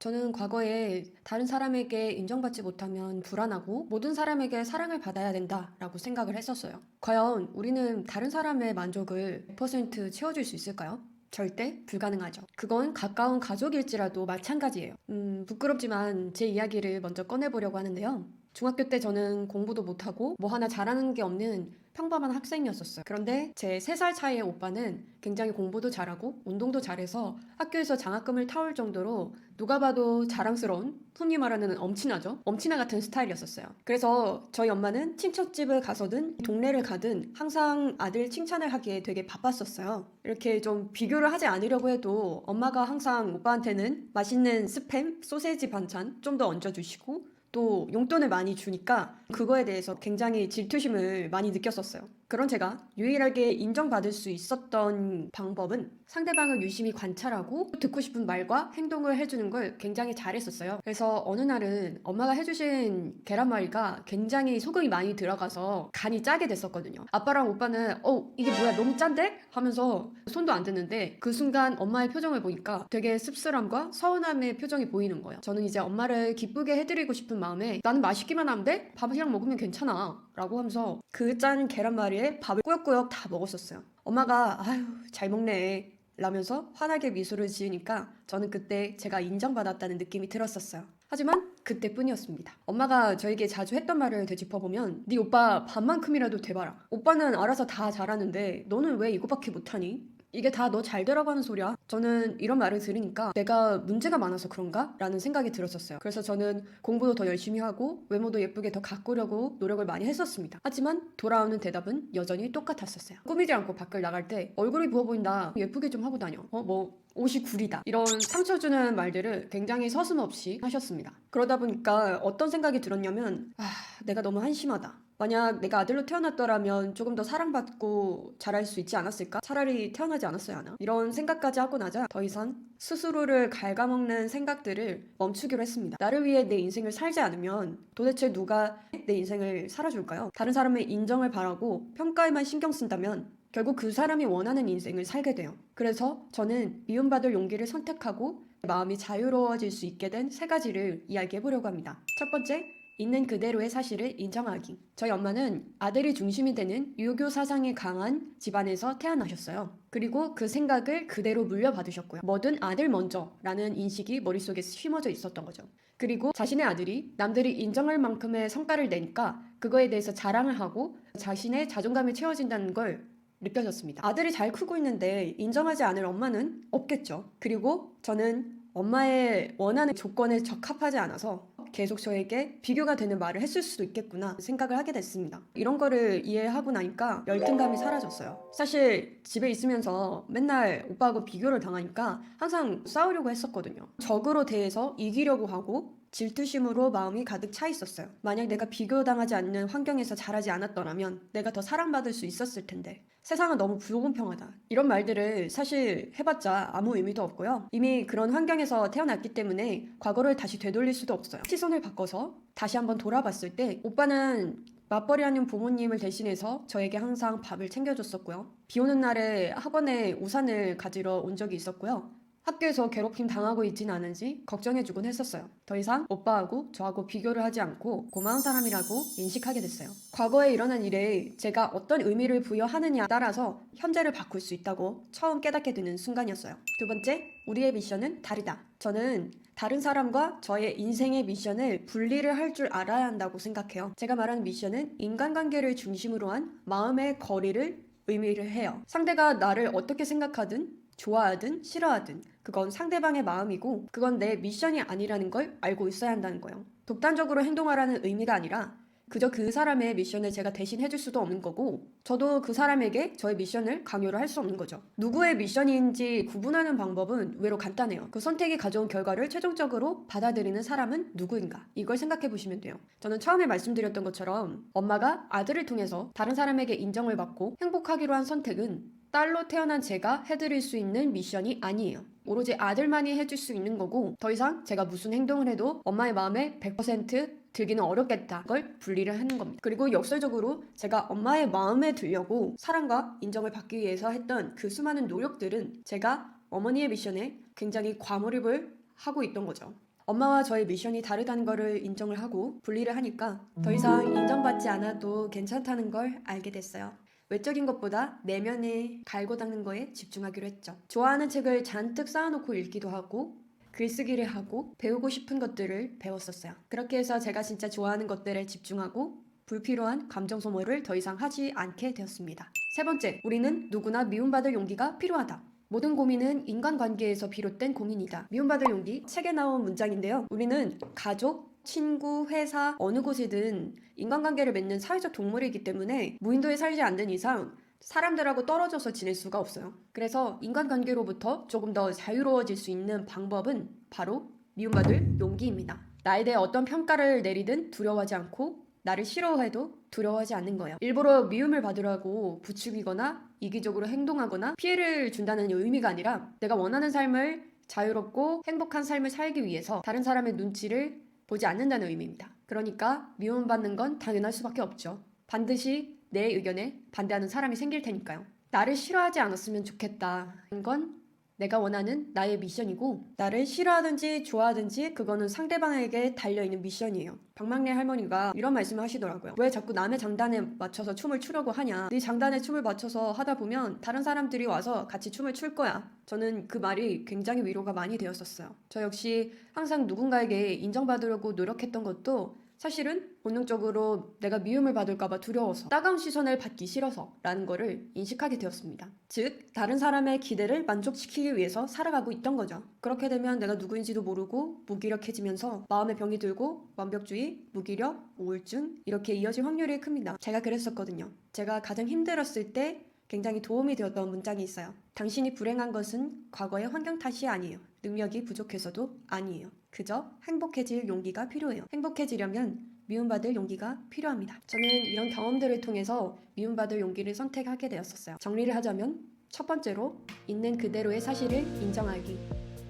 저는 과거에 다른 사람에게 인정받지 못하면 불안하고 모든 사람에게 사랑을 받아야 된다라고 생각을 했었어요. 과연 우리는 다른 사람의 만족을 100% 채워줄 수 있을까요? 절대 불가능하죠. 그건 가까운 가족일지라도 마찬가지예요. 음, 부끄럽지만 제 이야기를 먼저 꺼내보려고 하는데요. 중학교 때 저는 공부도 못하고 뭐 하나 잘하는 게 없는 평범한 학생이었었어요. 그런데 제 3살 차이의 오빠는 굉장히 공부도 잘하고 운동도 잘해서 학교에서 장학금을 타올 정도로 누가 봐도 자랑스러운 흔히 말하는 엄친아죠. 엄친아 같은 스타일이었었어요. 그래서 저희 엄마는 친척집을 가서든 동네를 가든 항상 아들 칭찬을 하기에 되게 바빴었어요. 이렇게 좀 비교를 하지 않으려고 해도 엄마가 항상 오빠한테는 맛있는 스팸, 소세지 반찬 좀 더 얹어주시고 또 용돈을 많이 주니까 그거에 대해서 굉장히 질투심을 많이 느꼈었어요. 그런 제가 유일하게 인정받을 수 있었던 방법은 상대방을 유심히 관찰하고 듣고 싶은 말과 행동을 해주는 걸 굉장히 잘했었어요. 그래서 어느 날은 엄마가 해주신 계란말이가 굉장히 소금이 많이 들어가서 간이 짜게 됐었거든요. 아빠랑 오빠는 어 이게 뭐야 너무 짠데? 하면서 손도 안 댔는데 그 순간 엄마의 표정을 보니까 되게 씁쓸함과 서운함의 표정이 보이는 거예요. 저는 이제 엄마를 기쁘게 해드리고 싶은 마음에 나는 맛있기만 하면 돼? 밥이랑 먹으면 괜찮아. 라고 하면서 그 짠 계란말이에 밥을 꾸역꾸역 다 먹었었어요. 엄마가 아유 잘 먹네 라면서 환하게 미소를 지으니까 저는 그때 제가 인정받았다는 느낌이 들었었어요. 하지만 그때뿐이었습니다. 엄마가 저에게 자주 했던 말을 되짚어보면 네 오빠 반만큼이라도 돼봐라. 오빠는 알아서 다 잘하는데 너는 왜 이거밖에 못하니? 이게 다 너 잘 되라고 하는 소리야. 저는 이런 말을 들으니까 내가 문제가 많아서 그런가? 라는 생각이 들었었어요. 그래서 저는 공부도 더 열심히 하고 외모도 예쁘게 더 가꾸려고 노력을 많이 했었습니다. 하지만 돌아오는 대답은 여전히 똑같았었어요. 꾸미지 않고 밖을 나갈 때 얼굴이 부어 보인다. 예쁘게 좀 하고 다녀. 어, 뭐 옷이 구리다. 이런 상처 주는 말들을 굉장히 서슴없이 하셨습니다. 그러다 보니까 어떤 생각이 들었냐면 아, 내가 너무 한심하다. 만약 내가 아들로 태어났더라면 조금 더 사랑받고 자랄 수 있지 않았을까? 차라리 태어나지 않았어야 하나? 이런 생각까지 하고 나자 더 이상 스스로를 갉아먹는 생각들을 멈추기로 했습니다. 나를 위해 내 인생을 살지 않으면 도대체 누가 내 인생을 살아줄까요? 다른 사람의 인정을 바라고 평가에만 신경 쓴다면 결국 그 사람이 원하는 인생을 살게 돼요. 그래서 저는 미움받을 용기를 선택하고 마음이 자유로워질 수 있게 된 세 가지를 이야기해 보려고 합니다. 첫 번째, 있는 그대로의 사실을 인정하기. 저희 엄마는 아들이 중심이 되는 유교 사상이 강한 집안에서 태어나셨어요. 그리고 그 생각을 그대로 물려받으셨고요. 뭐든 아들 먼저라는 인식이 머릿속에 심어져 있었던 거죠. 그리고 자신의 아들이 남들이 인정할 만큼의 성과를 내니까 그거에 대해서 자랑을 하고 자신의 자존감이 채워진다는 걸 느껴졌습니다. 아들이 잘 크고 있는데 인정하지 않을 엄마는 없겠죠. 그리고 저는 엄마의 원하는 조건에 적합하지 않아서 계속 저에게 비교가 되는 말을 했을 수도 있겠구나 생각을 하게 됐습니다. 이런 거를 이해하고 나니까 열등감이 사라졌어요. 사실 집에 있으면서 맨날 오빠하고 비교를 당하니까 항상 싸우려고 했었거든요. 적으로 대해서 이기려고 하고 질투심으로 마음이 가득 차 있었어요. 만약 내가 비교당하지 않는 환경에서 자라지 않았더라면 내가 더 사랑받을 수 있었을 텐데. 세상은 너무 불공평하다. 이런 말들을 사실 해봤자 아무 의미도 없고요. 이미 그런 환경에서 태어났기 때문에 과거를 다시 되돌릴 수도 없어요. 시선을 바꿔서 다시 한번 돌아봤을 때 오빠는 맞벌이 하는 부모님을 대신해서 저에게 항상 밥을 챙겨줬었고요. 비 오는 날에 학원에 우산을 가지러 온 적이 있었고요. 학교에서 괴롭힘 당하고 있진 않은지 걱정해주곤 했었어요. 더 이상 오빠하고 저하고 비교를 하지 않고 고마운 사람이라고 인식하게 됐어요. 과거에 일어난 일에 제가 어떤 의미를 부여하느냐에 따라서 현재를 바꿀 수 있다고 처음 깨닫게 되는 순간이었어요. 두 번째, 우리의 미션은 다르다. 저는 다른 사람과 저의 인생의 미션을 분리를 할 줄 알아야 한다고 생각해요. 제가 말하는 미션은 인간관계를 중심으로 한 마음의 거리를 의미를 해요. 상대가 나를 어떻게 생각하든 좋아하든 싫어하든 그건 상대방의 마음이고 그건 내 미션이 아니라는 걸 알고 있어야 한다는 거예요. 독단적으로 행동하라는 의미가 아니라 그저 그 사람의 미션을 제가 대신 해줄 수도 없는 거고 저도 그 사람에게 저의 미션을 강요를 할 수 없는 거죠. 누구의 미션인지 구분하는 방법은 의외로 간단해요. 그 선택이 가져온 결과를 최종적으로 받아들이는 사람은 누구인가 이걸 생각해 보시면 돼요. 저는 처음에 말씀드렸던 것처럼 엄마가 아들을 통해서 다른 사람에게 인정을 받고 행복하기로 한 선택은 딸로 태어난 제가 해드릴 수 있는 미션이 아니에요. 오로지 아들만이 해줄 수 있는 거고 더 이상 제가 무슨 행동을 해도 엄마의 마음에 100% 들기는 어렵겠다. 걸 분리를 하는 겁니다. 그리고 역설적으로 제가 엄마의 마음에 들려고 사랑과 인정을 받기 위해서 했던 그 수많은 노력들은 제가 어머니의 미션에 굉장히 과몰입을 하고 있던 거죠. 엄마와 저의 미션이 다르다는 거를 인정을 하고 분리를 하니까 더 이상 인정받지 않아도 괜찮다는 걸 알게 됐어요. 외적인 것보다 내면에 갈고 닦는 거에 집중하기로 했죠. 좋아하는 책을 잔뜩 쌓아놓고 읽기도 하고 글쓰기를 하고 배우고 싶은 것들을 배웠었어요. 그렇게 해서 제가 진짜 좋아하는 것들에 집중하고 불필요한 감정 소모를 더 이상 하지 않게 되었습니다. 세 번째, 우리는 누구나 미움받을 용기가 필요하다. 모든 고민은 인간관계에서 비롯된 고민이다. 미움받을 용기 책에 나온 문장인데요. 우리는 가족, 친구, 회사 어느 곳이든 인간관계를 맺는 사회적 동물이기 때문에 무인도에 살지 않는 이상 사람들하고 떨어져서 지낼 수가 없어요. 그래서 인간관계로부터 조금 더 자유로워질 수 있는 방법은 바로 미움받을 용기입니다. 나에 대해 어떤 평가를 내리든 두려워하지 않고 나를 싫어해도 두려워하지 않는 거예요. 일부러 미움을 받으라고 부추기거나 이기적으로 행동하거나 피해를 준다는 의미가 아니라 내가 원하는 삶을 자유롭고 행복한 삶을 살기 위해서 다른 사람의 눈치를 보지 않는다는 의미입니다. 그러니까 미움받는 건 당연할 수밖에 없죠. 반드시 내 의견에 반대하는 사람이 생길 테니까요. 나를 싫어하지 않았으면 좋겠다는 건 내가 원하는 나의 미션이고 나를 싫어하든지 좋아하든지 그거는 상대방에게 달려있는 미션이에요. 박막래 할머니가 이런 말씀을 하시더라고요. 왜 자꾸 남의 장단에 맞춰서 춤을 추려고 하냐. 네 장단에 춤을 맞춰서 하다 보면 다른 사람들이 와서 같이 춤을 출 거야. 저는 그 말이 굉장히 위로가 많이 되었었어요. 저 역시 항상 누군가에게 인정받으려고 노력했던 것도 사실은 본능적으로 내가 미움을 받을까봐 두려워서 따가운 시선을 받기 싫어서 라는 거를 인식하게 되었습니다. 즉, 다른 사람의 기대를 만족시키기 위해서 살아가고 있던 거죠. 그렇게 되면 내가 누구인지도 모르고 무기력해지면서 마음의 병이 들고 완벽주의, 무기력, 우울증 이렇게 이어질 확률이 큽니다. 제가 그랬었거든요. 제가 가장 힘들었을 때 굉장히 도움이 되었던 문장이 있어요. 당신이 불행한 것은 과거의 환경 탓이 아니에요. 능력이 부족해서도 아니에요. 그저 행복해질 용기가 필요해요. 행복해지려면 미움받을 용기가 필요합니다. 저는 이런 경험들을 통해서 미움받을 용기를 선택하게 되었었어요. 정리를 하자면 첫 번째로 있는 그대로의 사실을 인정하기.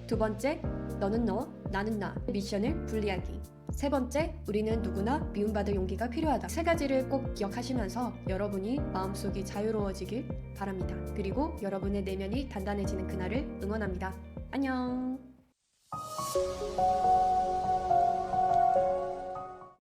두 번째, 너는 너, 나는 나. 미션을 분리하기. 세 번째, 우리는 누구나 미움받을 용기가 필요하다. 세 가지를 꼭 기억하시면서 여러분이 마음속이 자유로워지길 바랍니다. 그리고 여러분의 내면이 단단해지는 그날을 응원합니다. 안녕!